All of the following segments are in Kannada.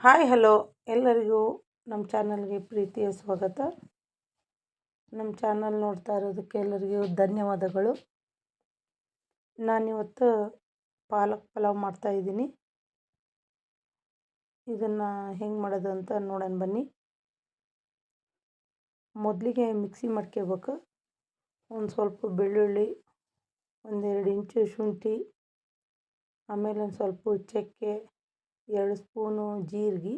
Hi, hello. ಎಲ್ಲರಿಗೂ ನಮ್ಮ ಚಾನಲ್ಗೆ ಪ್ರೀತಿಯ ಸ್ವಾಗತ. ನಮ್ಮ ಚಾನಲ್ ನೋಡ್ತಾ ಇರೋದಕ್ಕೆ ಎಲ್ಲರಿಗೂ ಧನ್ಯವಾದಗಳು. ನಾನಿವತ್ತು ಪಾಲಕ್ ಪಲಾವ್ ಮಾಡ್ತಾಯಿದ್ದೀನಿ ಇದನ್ನು ಹೆಂಗೆ ಮಾಡೋದು ಅಂತ ನೋಡೋಣ ಬನ್ನಿ. ಮೊದಲಿಗೆ ಮಿಕ್ಸಿ ಮಾಡ್ಕೋಬೇಕು. ಒಂದು ಸ್ವಲ್ಪ ಬೆಳ್ಳುಳ್ಳಿ, ಒಂದೆರಡು ಇಂಚು ಶುಂಠಿ, ಆಮೇಲೆ ಒಂದು ಸ್ವಲ್ಪ ಚಕ್ಕೆ ಎರಡು ಸ್ಪೂನು ಜೀರಿಗೆ,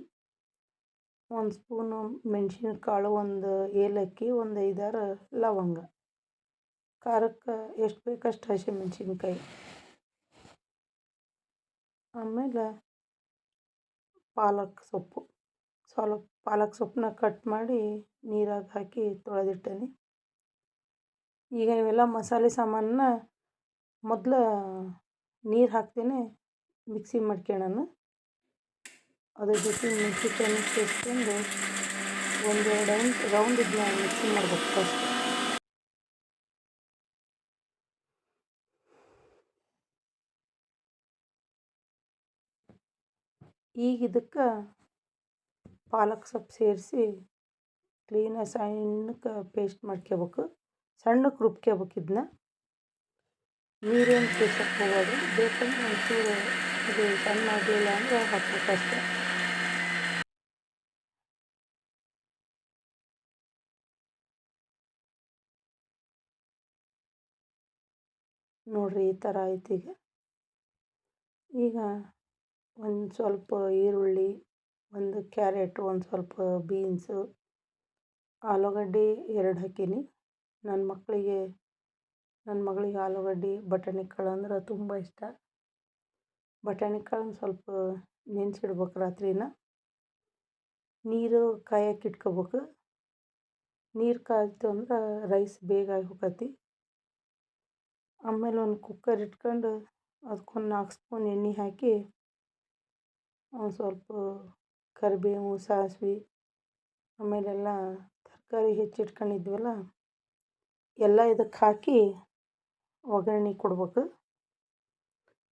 ಒಂದು ಸ್ಪೂನು ಮೆಣಸಿನ್ಕಾಳು, ಒಂದು ಏಲಕ್ಕಿ, ಒಂದು ಐದಾರು ಲವಂಗ. ಖಾರಕ್ಕೆ ಎಷ್ಟು ಬೇಕಷ್ಟು ಹಸಿಮೆಣ್ಸಿನ್ಕಾಯಿ ಆಮೇಲೆ ಪಾಲಕ್ ಸೊಪ್ಪು. ಸ್ವಲ್ಪ ಪಾಲಕ್ ಸೊಪ್ಪನ್ನ ಕಟ್ ಮಾಡಿ ನೀರಾಗಿ ಹಾಕಿ ತೊಳೆದಿಟ್ಟೇನೆ. ಈಗ ಇವೆಲ್ಲ ಮಸಾಲೆ ಸಾಮಾನನ್ನ ಮೊದಲು ನೀರು ಹಾಕ್ತೇನೆ ಮಿಕ್ಸಿ ಮಾಡ್ಕೊಳ್ಳೋಣ ಅದ್ರ ಜೊತೆ ಮೆಣಸಿನ್ಕಾಯಿ ಸೇರಿಸ್ಕೊಂಡು ಒಂದು ರೌಂಡ್ ರೌಂಡ್ ಇದನ್ನ ಮಿಕ್ಸಿ ಮಾಡ್ಬೇಕು ಫಸ್ಟ್ ಈಗ ಇದಕ್ಕೆ ಪಾಲಕ್ ಸೊಪ್ಪು ಸೇರಿಸಿ ಕ್ಲೀನಾಗಿ ಸಣ್ಣಕ್ಕೆ ಪೇಸ್ಟ್ ಮಾಡ್ಕೋಬೇಕು ಸಣ್ಣಕ್ಕೆ ರುಬ್ಕೋಬೇಕು ಇದನ್ನ ನೀರೇನು ಸೇರ್ಸಕ್ಕೆ ಹೋಗೋದು ಬೇಕಂದ್ರೆ ಒಂಚೂರು ಇದು ಸಣ್ಣ ಆಗಿಲ್ಲ ಅಂದರೆ ಹಾಕ್ಬೇಕಷ್ಟೆ ನೋಡಿರಿ ಈ ಥರ ಆಯ್ತು ಈಗ. ಈಗ ಒಂದು ಸ್ವಲ್ಪ ಈರುಳ್ಳಿ, ಒಂದು ಕ್ಯಾರೆಟು, ಒಂದು ಸ್ವಲ್ಪ ಬೀನ್ಸು ಆಲೂಗಡ್ಡೆ ಎರಡು ಹಾಕೀನಿ. ನನ್ನ ಮಕ್ಕಳಿಗೆ ನನ್ನ ಮಗಳಿಗೆ ಆಲೂಗಡ್ಡೆ, ಬಟಾಣಿ ಕಾಳು ಅಂದ್ರೆ ತುಂಬ ಇಷ್ಟ. ಬಟಾಣಿ ಕಾಳನ್ನ ಸ್ವಲ್ಪ ನೆನೆಸಿಡ್ಬೇಕು ರಾತ್ರಿನ. ನೀರು ಕಾಯಕ್ಕೆ ಇಟ್ಕೋಬೇಕು. ನೀರು ಕಾಯ್ತು ಅಂದ್ರೆ ರೈಸ್ ಬೇಗ ಆಗಿ ಹೋಗತಿ ಆಮೇಲೆ ಒಂದು ಕುಕ್ಕರ್ ಇಟ್ಕೊಂಡು ಅದಕ್ಕೊಂದು ನಾಲ್ಕು ಸ್ಪೂನ್ ಎಣ್ಣೆ ಹಾಕಿ ಒಂದು ಸ್ವಲ್ಪ ಕರಿಬೇವು, ಸಾಸಿವೆ, ಆಮೇಲೆಲ್ಲ ತರಕಾರಿ ಹೆಚ್ಚಿಟ್ಕೊಂಡಿದ್ವಲ್ಲ, ಎಲ್ಲ ಇದಕ್ಕೆ ಹಾಕಿ ಒಗ್ಗರಣೆ ಕೊಡ್ಬೇಕು.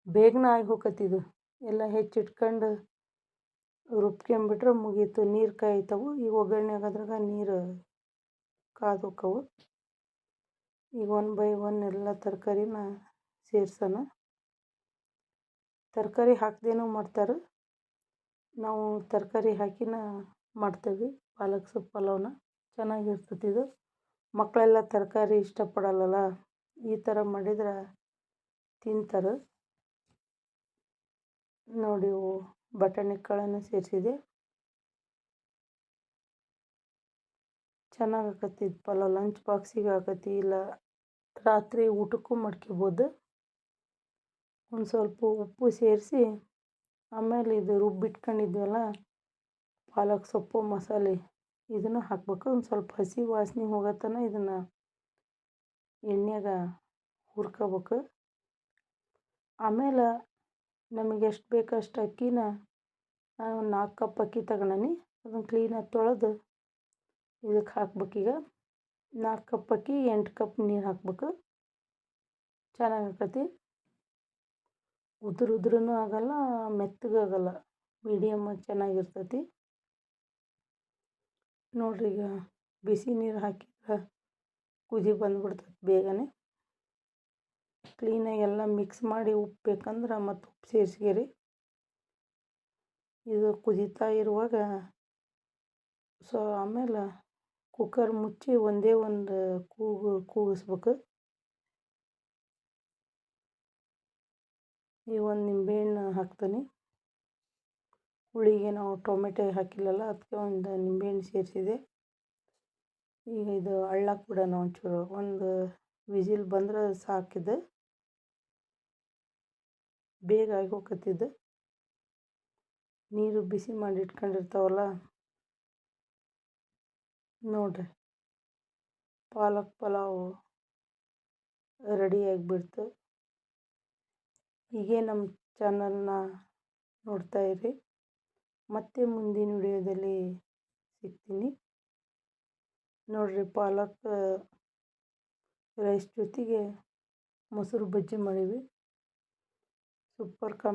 ಬೇಗನೆ ಆಗಿ ಹೋಗತ್ತಿದು ಎಲ್ಲ ಹೆಚ್ಚಿಟ್ಕೊಂಡು ರುಬ್ಕೊಂಬಿಟ್ರೆ ಮುಗೀತು. ನೀರು ಕಾಯ್ತವು. ಈ ಒಗ್ಗರಣೆ ಆಗೋದ್ರಾಗ ನೀರು ಕಾದು ಹೋಕ್ಕವು. ಈಗ ಒನ್ ಬೈ ಒನ್ ಎಲ್ಲ ತರಕಾರಿನ ಸೇರ್ಸೋಣ. ತರಕಾರಿ ಹಾಕ್ದೇನೂ ಮಾಡ್ತಾರೆ? ನಾವು ತರಕಾರಿ ಹಾಕಿನ ಮಾಡ್ತೇವೆ. ಪಾಲಕ್ ಸೊಪ್ಪು ಪಲಾವ್ನ. ಚೆನ್ನಾಗಿರ್ತೈತಿ ಇದು. ಮಕ್ಕಳೆಲ್ಲ ತರಕಾರಿ ಇಷ್ಟಪಡಲ್ಲಲ್ಲ? ಈ ಥರ ಮಾಡಿದ್ರೆ ತಿಂತಾರೆ. ನೋಡಿ ಬಟಾಣಿ ಕಾಳನ್ನು ಸೇರಿಸಿದೆ. ಚೆನ್ನಾಗಿ ಪಲಾವ್. ಲಂಚ್ ಬಾಕ್ಸಿಗೆ ಆಕತಿ ಇಲ್ಲ ರಾತ್ರಿ ಊಟಕ್ಕೂ ಮಡ್ಕೋಬೋದು. ಒಂದು ಸ್ವಲ್ಪ ಉಪ್ಪು ಸೇರಿಸಿ, ಆಮೇಲೆ ಇದು ರುಬ್ಬಿಟ್ಕೊಂಡಿದ್ವಲ್ಲ ಪಾಲಕ್ ಸೊಪ್ಪು, ಮಸಾಲೆ ಇದನ್ನು ಹಾಕ್ಬೇಕು. ಒಂದು ಸ್ವಲ್ಪ ಹಸಿ ವಾಸನೆ ಹೋಗೋ ತನಕ ಇದನ್ನು ಎಣ್ಣೆಗ ಹುರ್ಕೋಬೇಕು. ಆಮೇಲೆ ನಮಗೆ ಎಷ್ಟು ಬೇಕು ಅಷ್ಟು ಅಕ್ಕಿನ ನಾನು ನಾಲ್ಕು ಕಪ್ ಅಕ್ಕಿ ತಗೊಂಡೀನಿ. ಅದನ್ನು ಕ್ಲೀನಾಗಿ ತೊಳೆದು ಇದಕ್ಕೆ ಹಾಕ್ಬೇಕೀಗ ನಾಲ್ಕು ಕಪ್ ಅಕ್ಕಿ ಎಂಟು ಕಪ್ ನೀರು ಹಾಕ್ಬೇಕು. ಚೆನ್ನಾಗಿ ಆಕತಿ ಉದುರು ಉದ್ರೂ ಆಗಲ್ಲ, ಮೆತ್ತಗೆ ಆಗಲ್ಲ. ಮೀಡಿಯಮ್ ಚೆನ್ನಾಗಿರ್ತೈತಿ. ನೋಡ್ರಿ ಈಗ ಬಿಸಿ ನೀರು ಹಾಕಿದ್ರೆ ಕುದಿ ಬಂದ್ಬಿಡ್ತೈತಿ ಬೇಗನೆ. ಕ್ಲೀನಾಗಿ ಎಲ್ಲ ಮಿಕ್ಸ್ ಮಾಡಿ ಉಪ್ಪು ಬೇಕಂದ್ರೆ ಮತ್ತು ಉಪ್ಪು ಸೇರಿಸ್ಕೇರಿ ಇದು ಕುದೀತಾ ಇರುವಾಗ ಸೊ ಆಮೇಲೆ ಕುಕ್ಕರ್ ಮುಚ್ಚಿ ಒಂದೇ ಒಂದು ಕೂಗು, ಕೂಗಿಸ್ಬೇಕು. ಈ ಒಂದು ನಿಂಬೆಹಣ್ಣು ಹಾಕ್ತೀನಿ. ಹುಳಿಗೆ ನಾವು ಟೊಮೆಟೊ ಹಾಕಿಲ್ಲಲ್ಲ ಅದಕ್ಕೆ ಒಂದು ನಿಂಬೆಹಣ್ಣು ಸೇರಿಸಿದೆ. ಈಗ ಇದು ಹಳ್ಳ ಕೂಡ ಒಂಚೂರು, ಒಂದು ವಿಜಿಲ್ ಬಂದ್ರೆ ಸಾಕಿದೆ ಬೇಗ ಆಗಿ ಹೋಗತ್ತಿದ್ದು ನೀರು ಬಿಸಿ ಮಾಡಿ ಇಟ್ಕೊಂಡಿರ್ತಾವಲ್ಲ. ನೋಡಿರಿ. ಪಾಲಕ್ ಪಲಾವು ರೆಡಿ ಆಗಿಬಿಡ್ತು. ಹೀಗೆ ನಮ್ಮ ಚಾನಲ್ನ ನೋಡ್ತಾ ಇರಿ. ಮತ್ತೆ ಮುಂದಿನ ವಿಡಿಯೋದಲ್ಲಿ ಸಿಗ್ತೀನಿ. ನೋಡಿರಿ ಪಾಲಕ್ ರೈಸ್ ಜೊತೆಗೆ ಮೊಸರು ಬಜ್ಜಿ ಮಾಡೀವಿ. ಸೂಪರ್ ಕಾಂಬ್